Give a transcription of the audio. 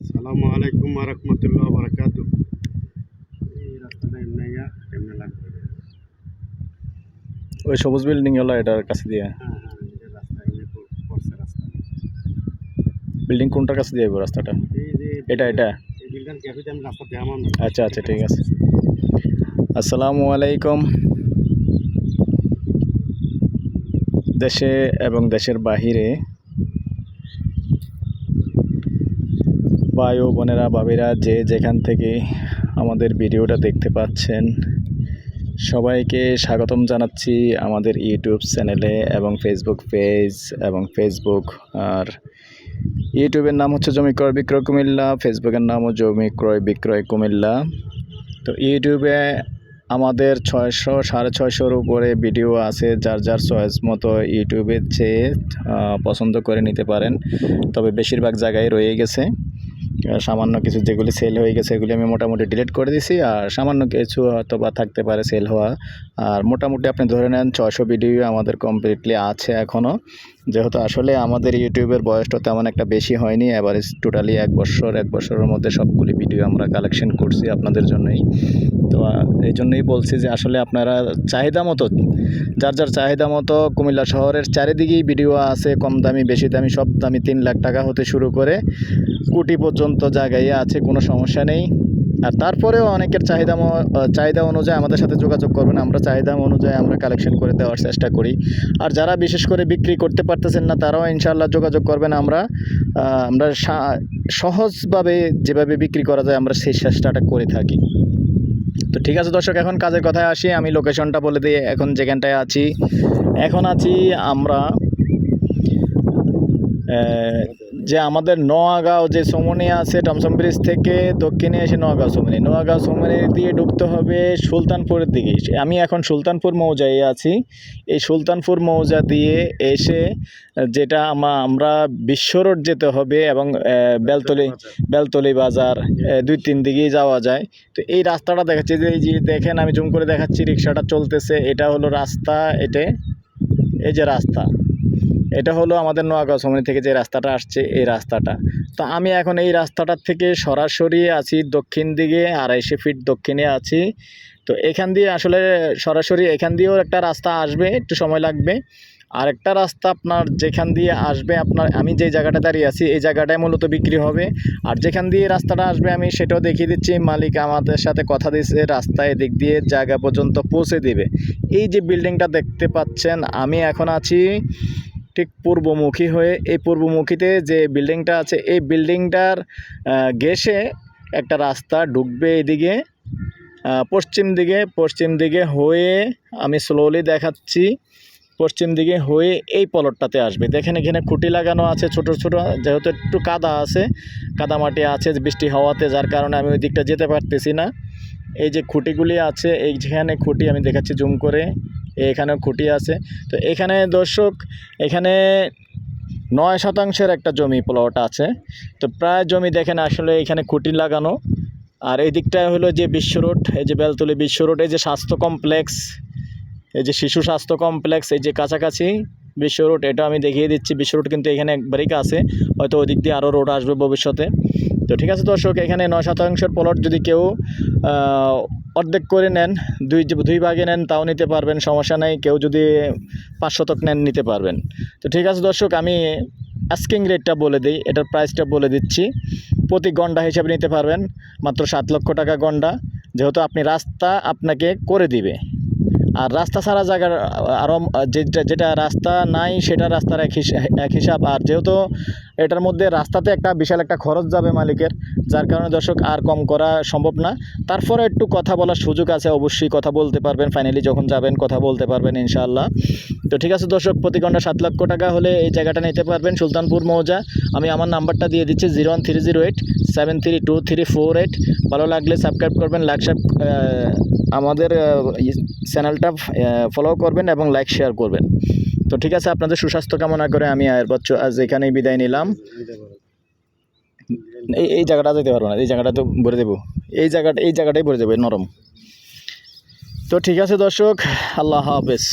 সালামু আলাইকুম রহমতুল্লাহ বারকাতু এই রাস্তাটা এমনি এমনি লাগবে ওই সবুজ বিল্ডিং হলো এটার কাছে দিয়ে। হ্যাঁ হ্যাঁ বিল্ডিং কোনটার কাছে দিয়ে রাস্তাটা? এটা এটা। আচ্ছা আচ্ছা ঠিক আছে। আসসালামু আলাইকুম। দেশে এবং দেশের বাহিরে ভাই ও বোনেরা বাবিরা যে যেখান থেকে আমাদের ভিডিওটা দেখতে পাচ্ছেন, সবাইকে স্বাগতম জানাচ্ছি আমাদের ইউটিউব চ্যানেলে এবং ফেসবুক পেজ এবং ফেসবুক, আর ইউটিউবের নাম হচ্ছে জমি ক্রয় বিক্রয় কুমিল্লা, ফেসবুকের নামও জমি ক্রয় বিক্রয় কুমিল্লা। তো ইউটিউবে আমাদের ছয়শো, সাড়ে ছয়শোর উপরে ভিডিও আছে, যার যার চয়েস মতো ইউটিউবের চেয়ে পছন্দ করে নিতে পারেন। তবে বেশিরভাগ জায়গায় রয়ে গেছে। সামান্য কিছু যেগুলি সেল হয়ে গেছে সেগুলি আমি মোটামুটি ডিলিট করে দিছি। আর সামান্য কিছু হয়তো বা থাকতে পারে সেল হওয়া। আর মোটামুটি আপনি ধরে নেন, ছয়শো ভিডিও আমাদের কমপ্লিটলি আছে এখনও যেহেতু আসলে আমাদের ইউটিউবের বয়সটা তেমন একটা বেশি হয়নি অ্যাভারেজ টোটালি এক বছর, এক বছরের মধ্যে সবগুলি ভিডিও আমরা কালেকশন করছি আপনাদের জন্যই। তো এই জন্যই বলছি যে আসলে আপনারা চাহিদা মতো, যার যার চাহিদা মতো কুমিল্লা শহরের চারিদিকেই ভিডিও আছে, কম দামি, বেশি দামি, সব দামি তিন লাখ টাকা হতে শুরু করে কোটি পর্যন্ত জায়গায় আছে, কোনো সমস্যা নেই। আর তারপরেও অনেকের চাহিদা চাহিদা অনুযায়ী আমাদের সাথে যোগাযোগ করবেন। আমরা চাহিদা অনুযায়ী আমরা কালেকশন করে দেওয়ার চেষ্টা করি। আর যারা বিশেষ করে বিক্রি করতে পারতেছেন না, তারাও ইনশাল্লাহ যোগাযোগ করবেন। আমরা আমরা সহজভাবে যেভাবে বিক্রি করা যায়, আমরা সেই চেষ্টাটা করে থাকি। তো ঠিক আছে দর্শক, এখন কাজের কথায় আসি। আমি লোকেশনটা বলে দিই, এখন যেখানটায় আছি। এখন আছি আমরা যে আমাদের নোয়াগাঁও যে সমনি আছে টমসম ব্রিজ থেকে দক্ষিণে এসে নোয়াগাঁও সমনি। নোয়াগাঁও সমনি দিয়ে ঢুকতে হবে সুলতানপুরের দিকে। আমি এখন সুলতানপুর মৌজায় আছি। এই সুলতানপুর মৌজা দিয়ে এসে যেটা আমা- আমরা বিশ্ব রোড যেতে হবে এবং বেলতলি বেলতলি বাজার দুই তিন দিকেই যাওয়া যায়। তো এই রাস্তাটা দেখাচ্ছি। যে এই যে দেখেন, আমি জুম করে দেখাচ্ছি, রিক্সাটা চলতেছে। এটা হলো রাস্তা, এটা, এই যে রাস্তা। এটা হলো আমাদের নোয়াগাঁও সমনি থেকে যে রাস্তাটা আসছে, এই রাস্তাটা। তো আমি এখন এই রাস্তাটার থেকে সরাসরি আছি দক্ষিণ দিকে, আড়াইশো ফিট দক্ষিণে আছি। তো এখান দিয়ে আসলে সরাসরি এখান দিয়েও একটা রাস্তা আসবে, একটু সময় লাগবে। আর একটা রাস্তা আপনার যেখান দিয়ে আসবে, আপনার আমি যে জায়গাটা দাঁড়িয়ে আছি, এই জায়গাটায় মূলত বিক্রি হবে। আর যেখান দিয়ে রাস্তাটা আসবে, আমি সেটাও দেখিয়ে দিচ্ছি, মালিক আমাদের সাথে কথা দিয়েছে, রাস্তায় দিক দিয়ে জায়গা পর্যন্ত পৌঁছে দিবে। এই যে বিল্ডিংটা দেখতে পাচ্ছেন, আমি এখন আছি ঠিক পূর্বমুখী হয়ে এই পূর্বমুখীতে যে বিল্ডিংটা আছে, এই বিল্ডিংটার ঘেঁষে একটা রাস্তা ঢুকবে এদিকে। পশ্চিম দিকে পশ্চিম দিকে হয়ে আমি স্লোলি দেখাচ্ছি। পশ্চিম দিকে হয়ে এই পলটটাতে আসবে। দেখেন এখানে খুঁটি লাগানো আছে ছোট ছোট, যেহেতু একটু কাদা আছে, কাদা মাটি আছে, বৃষ্টি হওয়াতে, যার কারণে আমি ওই দিকটা যেতে পারতেছি না। এই যে খুঁটিগুলি আছে এই যেখানে খুঁটি আমি দেখাচ্ছি, জুম করে। এখানে খুঁটি আছে। তো এখানে দর্শক, এখানে নয় শতাংশের একটা জমি প্লট আছে। তো প্রায় জমি দেখেন আসলে এখানে খুঁটি লাগানো। আর এই দিকটায় হলো যে বিশ্ব রোড, এই যে বেলতলি বিশ্ব রোড, এই যে স্বাস্থ্য কমপ্লেক্স, এই যে শিশু স্বাস্থ্য কমপ্লেক্স, এই যে কাছাকাছি বিশ্ব রোড, এটা আমি দেখিয়ে দিচ্ছি। বিশ্ব রোড কিন্তু এখানে একবারই কাছে, হয়তো ওই দিক দিয়ে আরও রোড আসবে ভবিষ্যতে। তো ঠিক আছে দর্শক, এখানে নয় শতাংশের প্লট যদি কেউ অর্ধেক করে নেন, দুই দুই ভাগে নেন, তাও নিতে পারবেন, সমস্যা নেই। কেউ যদি পাঁচ শতক নেন, নিতে পারবেন। তো ঠিক আছে দর্শক, আমি আস্কিং রেটটা বলে দিই, এটার প্রাইসটা বলে দিচ্ছি। প্রতি গন্ডা হিসাবে নিতে পারবেন, মাত্র সাত লক্ষ টাকা গন্ডা। যেহেতু আপনি রাস্তা আপনাকে করে দিবে। আর রাস্তা ছাড়া জায়গার আরও যেটা যেটা রাস্তা নাই সেটা রাস্তার এক হিসা- এক হিসাব। আর যেহেতু এটার মধ্যে রাস্তাতে একটা বিশাল একটা খরচ যাবে মালিকের, যার কারণে দর্শক আর কম করা সম্ভব না। তারপরে একটু কথা বলার সুযোগ আছে, অবশ্যই কথা বলতে পারবেন। ফাইনালি যখন যাবেন কথা বলতে পারবেন ইনশাআল্লাহ। তো ঠিক আছে দর্শক, প্রতি ঘণ্টা সাত লক্ষ টাকা হলে এই জায়গাটা নিতে পারবেন। সুলতানপুর মৌজা, আমি আমার নাম্বারটা দিয়ে দিচ্ছি zero one three zero eight, seven three two three four eight. ভালো লাগলে সাবস্ক্রাইব করবেন, লাইক আমাদের চ্যানেলটা ফলো করবেন এবং লাইক শেয়ার করবেন। তো ঠিক আছে, আপনাদের সুস্বাস্থ্য কামনা করে আমি আয়ের বচ্চ আজ এখানেই বিদায় নিলাম। এই এই জায়গাটা যেতে পারব না, এই জায়গাটা তো ভরে দেবো। এই জায়গাটা এই জায়গাটাই ভরে দেবো নরম। তো ঠিক আছে দর্শক, আল্লাহ হাফেজ।